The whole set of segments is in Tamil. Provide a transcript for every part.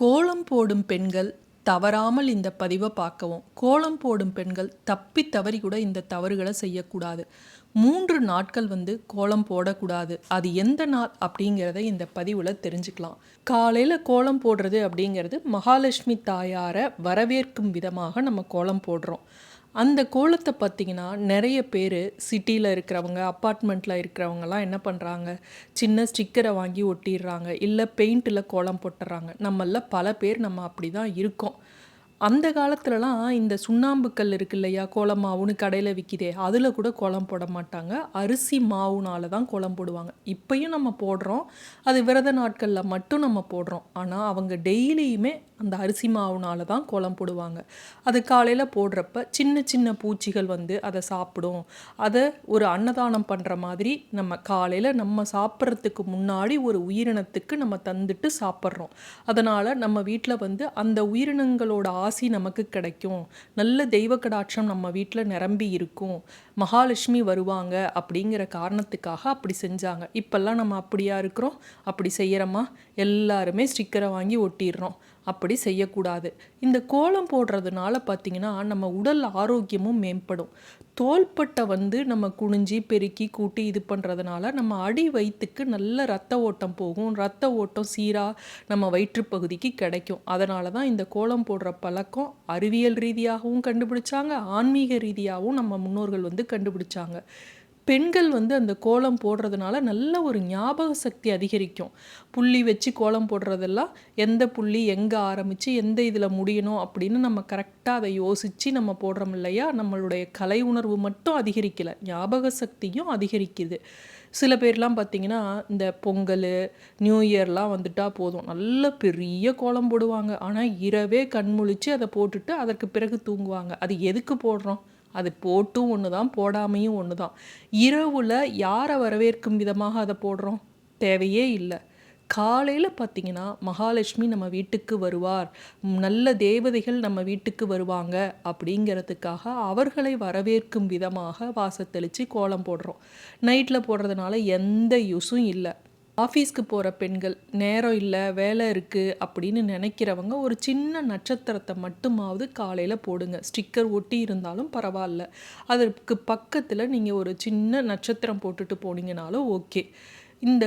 கோலம் போடும் பெண்கள் தவறாமல் இந்த பதிவை பார்க்கவும். கோலம் போடும் பெண்கள் தப்பி தவறி கூட இந்த தவறுகளை செய்யக்கூடாது. மூன்று நாட்கள் வந்து கோலம் போடக்கூடாது. அது எந்த நாள் அப்படிங்கிறத இந்த பதிவில் தெரிஞ்சுக்கலாம். காலையில் கோலம் போடுறது அப்படிங்கிறது மகாலட்சுமி தாயாரை வரவேற்கும் விதமாக நம்ம கோலம் போடுறோம். அந்த கோலத்தை பார்த்தீங்கன்னா நிறைய பேர் சிட்டியில் இருக்கிறவங்க அப்பார்ட்மெண்ட்டில் இருக்கிறவங்கலாம் என்ன பண்ணுறாங்க சின்ன ஸ்டிக்கரை வாங்கி ஒட்டிடுறாங்க. இல்லை பெயிண்ட்டில் கோலம் போட்டுறாங்க. நம்மள பல பேர் நம்ம அப்படி தான் இருக்கோம். அந்த காலத்துலலாம் இந்த சுண்ணாம்புக்கல் இருக்கு இல்லையா? கோலம் மாவுன்னு கடையில் விற்கிதே அதில் கூட கோலம் போட மாட்டாங்க. அரிசி மாவுனால தான் கோலம் போடுவாங்க. இப்பையும் நம்ம போடுறோம். அது விரத நாட்களில் மட்டும் நம்ம போடுறோம். ஆனால் அவங்க டெய்லியுமே அந்த அரிசி மாவுனால தான் கோலம் போடுவாங்க. அது காலையில் போடுறப்ப சின்ன சின்ன பூச்சிகள் வந்து அதை சாப்பிடும். அதை ஒரு அன்னதானம் பண்ணுற மாதிரி நம்ம காலையில் நம்ம சாப்பிட்றதுக்கு முன்னாடி ஒரு உயிரினத்துக்கு நம்ம தந்துட்டு சாப்பிட்றோம். அதனால் நம்ம வீட்டில் வந்து அந்த உயிரினங்களோட ஆசி நமக்கு கிடைக்கும். நல்ல தெய்வ கடாட்சம் நம்ம வீட்டில் நிரம்பி இருக்கும். மகாலட்சுமி வருவாங்க அப்படிங்கிற காரணத்துக்காக அப்படி செஞ்சாங்க. இப்போல்லாம் நம்ம அப்படியா இருக்கிறோம். அப்படி செய்கிறோமா எல்லாருமே ஸ்டிக்கரை வாங்கி ஒட்டிடுறோம். அப்படி செய்யக்கூடாது. இந்த கோலம் போடுறதுனால பார்த்திங்கன்னா நம்ம உடல் ஆரோக்கியமும் மேம்படும். தோள்பட்டை வந்து நம்ம குனிஞ்சி பெருக்கி கூட்டி இது பண்ணுறதுனால நம்ம அடி வயிற்றுக்கு நல்ல ரத்த ஓட்டம் போகும். ரத்த ஓட்டம் சீராக நம்ம வயிற்றுப்பகுதிக்கு கிடைக்கும். அதனால தான் இந்த கோலம் போடுற பழக்கம் அறிவியல் ரீதியாகவும் கண்டுபிடிச்சாங்க. ஆன்மீக ரீதியாகவும் நம்ம முன்னோர்கள் வந்து கண்டுபிடிச்சாங்க. பெண்கள் வந்து அந்த கோலம் போடுறதுனால நல்ல ஒரு ஞாபக சக்தி அதிகரிக்கும். புள்ளி வச்சு கோலம் போடுறதெல்லாம் எந்த புள்ளி எங்கே ஆரம்பித்து எந்த இதில் முடியணும் அப்படின்னு நம்ம கரெக்டாக அதை யோசித்து நம்ம போடுறோம் இல்லையா? நம்மளுடைய கலை உணர்வு மட்டும் அதிகரிக்கலை. ஞாபக சக்தியும் அதிகரிக்குது. சில பேர்லாம் பார்த்திங்கன்னா இந்த பொங்கல் நியூ இயர்லாம் வந்துட்டால் போதும். நல்ல பெரிய கோலம் போடுவாங்க. ஆனால் இரவே கண்முழிச்சு அதை போட்டுட்டு அதற்கு பிறகு தூங்குவாங்க. அது எதுக்கு போடுறோம்? அது போட்டும் ஒன்று தான் போடாமையும் ஒன்று தான் இரவில் யாரை வரவேற்கும் விதமாக அதை போடுறோம்? தேவையே இல்லை. காலையில் பார்த்தீங்கன்னா மகாலட்சுமி நம்ம வீட்டுக்கு வருவார். நல்ல தேவதைகள் நம்ம வீட்டுக்கு வருவாங்க அப்படிங்கிறதுக்காக அவர்களை வரவேற்கும் விதமாக வாசத்தெளித்து கோலம் போடுறோம். நைட்டில் போடுறதுனால எந்த யூஸும் இல்லை. ஆஃபீஸ்க்கு போகிற பெண்கள் நேரம் இல்லை வேலை இருக்குது அப்படின்னு நினைக்கிறவங்க ஒரு சின்ன நட்சத்திரத்தை மட்டுமாவது காலையில் போடுங்க. ஸ்டிக்கர் ஒட்டி இருந்தாலும் பரவாயில்ல. அதற்கு பக்கத்தில் நீங்கள் ஒரு சின்ன நட்சத்திரம் போட்டுட்டு போனீங்கனாலும் ஓகே. இந்த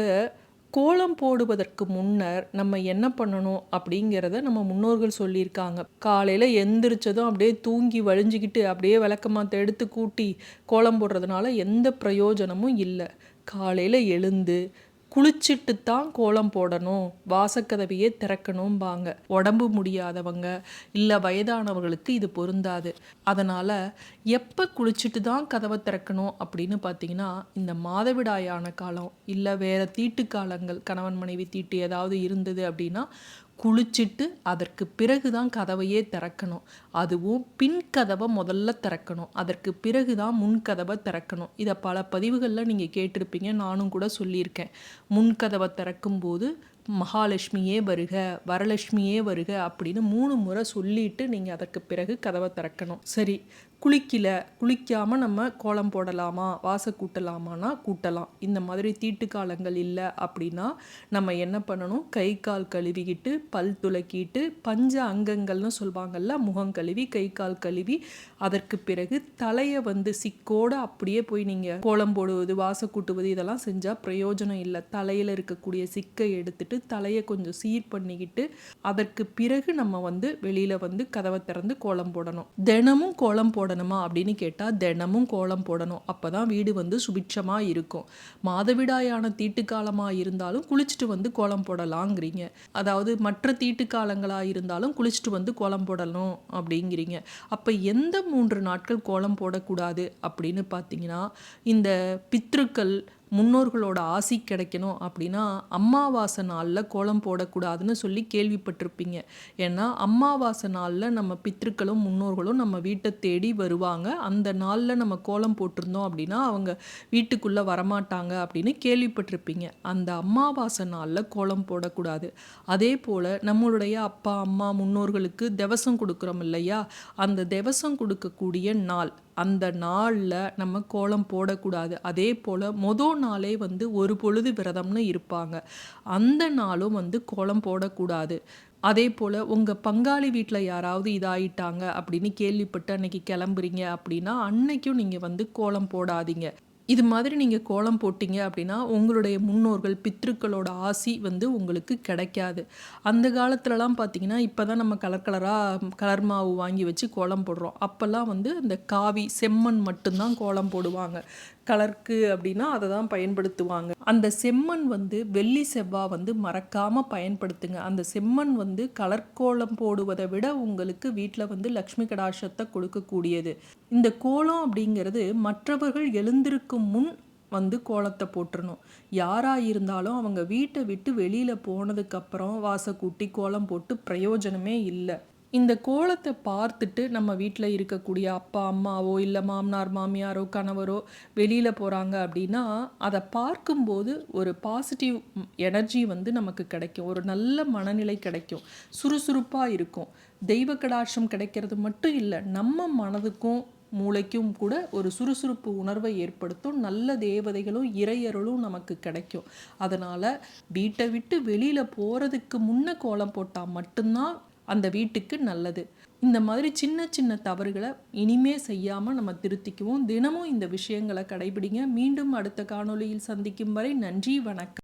கோலம் போடுவதற்கு முன்னர் நம்ம என்ன பண்ணணும் அப்படிங்கிறத நம்ம முன்னோர்கள் சொல்லியிருக்காங்க. காலையில் எந்திரிச்சதும் அப்படியே தூங்கி வழிஞ்சிக்கிட்டு அப்படியே விளக்கமாத்த எடுத்து கூட்டி கோலம் போடுறதுனால எந்த பிரயோஜனமும் இல்லை. காலையில் எழுந்து குளிச்சுட்டு தான் கோலம் போடணும் வாசக்கதவையே திறக்கணும்பாங்க. உடம்பு முடியாதவங்க இல்லை வயதானவர்களுக்கு இது பொருந்தாது. அதனால் எப்போ குளிச்சுட்டு தான் கதவை திறக்கணும் அப்படின்னு பார்த்தீங்கன்னா இந்த மாதவிடாயான காலம் இல்லை வேறு தீட்டு காலங்கள் கணவன் மனைவி தீட்டு ஏதாவது இருந்தது அப்படின்னா குளிச்சுட்டு அதற்கு பிறகு தான் கதவையே திறக்கணும். அதுவும் பின் கதவை முதல்ல திறக்கணும். அதற்கு பிறகு தான் முன் கதவை திறக்கணும். இதை பல பதிவுகளில் நீங்கள் கேட்டிருப்பீங்க. நானும் கூட சொல்லியிருக்கேன். முன் கதவை திறக்கும்போது மகாலட்சுமியே வருக வரலட்சுமியே வருக அப்படின்னு மூணு முறை சொல்லிட்டு நீங்கள் அதற்கு பிறகு கதவை திறக்கணும். சரி குளிக்கல குளிக்காமல் நம்ம கோலம் போடலாமா வாசை கூட்டலாமான்னா கூட்டலாம். இந்த மாதிரி தீட்டு காலங்கள் இல்லை அப்படின்னா நம்ம என்ன பண்ணணும்? கை கால் கழுவிக்கிட்டு பல் துளக்கிட்டு பஞ்ச அங்கங்கள்னு சொல்லுவாங்கல்ல முகம் கழுவி கை கால் கழுவி அதற்கு பிறகு தலையை வந்து சிக்கோடு அப்படியே போய் நீங்கள் கோலம் போடுவது வாச கூட்டுவது இதெல்லாம் செஞ்சால் பிரயோஜனம் இல்லை. தலையில் இருக்கக்கூடிய சிக்கை எடுத்துட்டு தலையை கொஞ்சம் சீர் பண்ணிக்கிட்டு அதற்கு பிறகு நம்ம வந்து வெளியில் வந்து கதவை திறந்து கோலம் போடணும். தினமும் கோலம் போட போடணுமா அப்படின்னு கேட்டால் தினமும் கோலம் போடணும். அப்போ தான் வீடு வந்து சுபிட்சமாக இருக்கும். மாதவிடாயான தீட்டுக்காலமாக இருந்தாலும் குளிச்சுட்டு வந்து கோலம் போடலாங்கிறீங்க. அதாவது மற்ற தீட்டு காலங்களாக இருந்தாலும் குளிச்சுட்டு வந்து கோலம் போடணும் அப்படிங்கிறீங்க. அப்போ எந்த மூன்று நாட்கள் கோலம் போடக்கூடாது அப்படின்னு பார்த்தீங்கன்னா இந்த பித்ருக்கள் முன்னோர்களோட ஆசி கிடைக்கணும் அப்படின்னா அம்மாவாசை நாளில் கோலம் போடக்கூடாதுன்னு சொல்லி கேள்விப்பட்டிருப்பீங்க. ஏன்னா அம்மாவாசை நாளில் நம்ம பித்திருக்களும் முன்னோர்களும் நம்ம வீட்டை தேடி வருவாங்க. அந்த நாளில் நம்ம கோலம் போட்டிருந்தோம் அப்படின்னா அவங்க வீட்டுக்குள்ளே வரமாட்டாங்க அப்படின்னு கேள்விப்பட்டிருப்பீங்க. அந்த அம்மாவாசை நாளில் கோலம் போடக்கூடாது. அதே போல் நம்மளுடைய அப்பா அம்மா முன்னோர்களுக்கு தெவசம் கொடுக்குறோம் இல்லையா? அந்த தெவசம் கொடுக்கக்கூடிய நாள் அந்த நாளில் நம்ம கோலம் போடக்கூடாது. அதே போல் மொதல் நாளே வந்து ஒரு பொழுது விரதம்னு இருப்பாங்க. அந்த நாளும் வந்து கோலம் போடக்கூடாது. அதே போல் உங்கள் பங்காளி வீட்டில் யாராவது இதாயிட்டாங்க அப்படின்னு கேள்விப்பட்டு அன்னைக்கு கிளம்புறீங்க அப்படின்னா அன்னைக்கும் நீங்கள் வந்து கோலம் போடாதீங்க. இது மாதிரி நீங்கள் கோலம் போட்டீங்க அப்படின்னா உங்களுடைய முன்னோர்கள் பித்ருக்களோட ஆசி வந்து உங்களுக்கு கிடைக்காது. அந்த காலத்துலலாம் பார்த்தீங்கன்னா இப்போ தான் நம்ம கலர் கலராக கலர் மாவு வாங்கி வச்சு கோலம் போடுறோம். அப்போல்லாம் வந்து அந்த காவி செம்மண் மட்டும்தான் கோலம் போடுவாங்க. கலருக்கு அப்படின்னா அதை தான் பயன்படுத்துவாங்க. அந்த செம்மண் வந்து வெள்ளி செவ்வாய் வந்து மறக்காமல் பயன்படுத்துங்க. அந்த செம்மண் வந்து கலர் கோலம் போடுவதை விட உங்களுக்கு வீட்டில் வந்து லக்ஷ்மி கடாசத்தை கொடுக்கக்கூடியது. இந்த கோலம் அப்படிங்கிறது மற்றவர்கள் எழுந்திருக்கும் முன் வந்து கோலத்தை போட்டுறணும். யாராக இருந்தாலும் அவங்க வீட்டை விட்டு வெளியில் போனதுக்கப்புறம் வாசக்கூட்டி கூட்டி கோலம் போட்டு பிரயோஜனமே இல்லை. இந்த கோலத்தை பார்த்துட்டு நம்ம வீட்டில் இருக்கக்கூடிய அப்பா அம்மாவோ இல்லை மாமனார் மாமியாரோ கணவரோ வெளியில் போகிறாங்க அப்படின்னா அதை பார்க்கும்போது ஒரு பாசிட்டிவ் எனர்ஜி வந்து நமக்கு கிடைக்கும். ஒரு நல்ல மனநிலை கிடைக்கும். சுறுசுறுப்பாக இருக்கும். தெய்வ கடாட்சம் கிடைக்கிறது மட்டும் இல்லை நம்ம மனதுக்கும் மூளைக்கும் கூட ஒரு சுறுசுறுப்பு உணர்வை ஏற்படுத்தும். நல்ல தேவதைகளும் இறையருளும் நமக்கு கிடைக்கும். அதனால் வீட்டை விட்டு வெளியில் போகிறதுக்கு முன்னே கோலம் போட்டால் மட்டும்தான் அந்த வீட்டுக்கு நல்லது. இந்த மாதிரி சின்ன சின்ன தவறுகளை இனிமே செய்யாமல் நம்ம திருத்திக்குவோம். தினமும் இந்த விஷயங்களை கடைபிடிங்க. மீண்டும் அடுத்த காணொளியில் சந்திக்கும் வரை நன்றி வணக்கம்.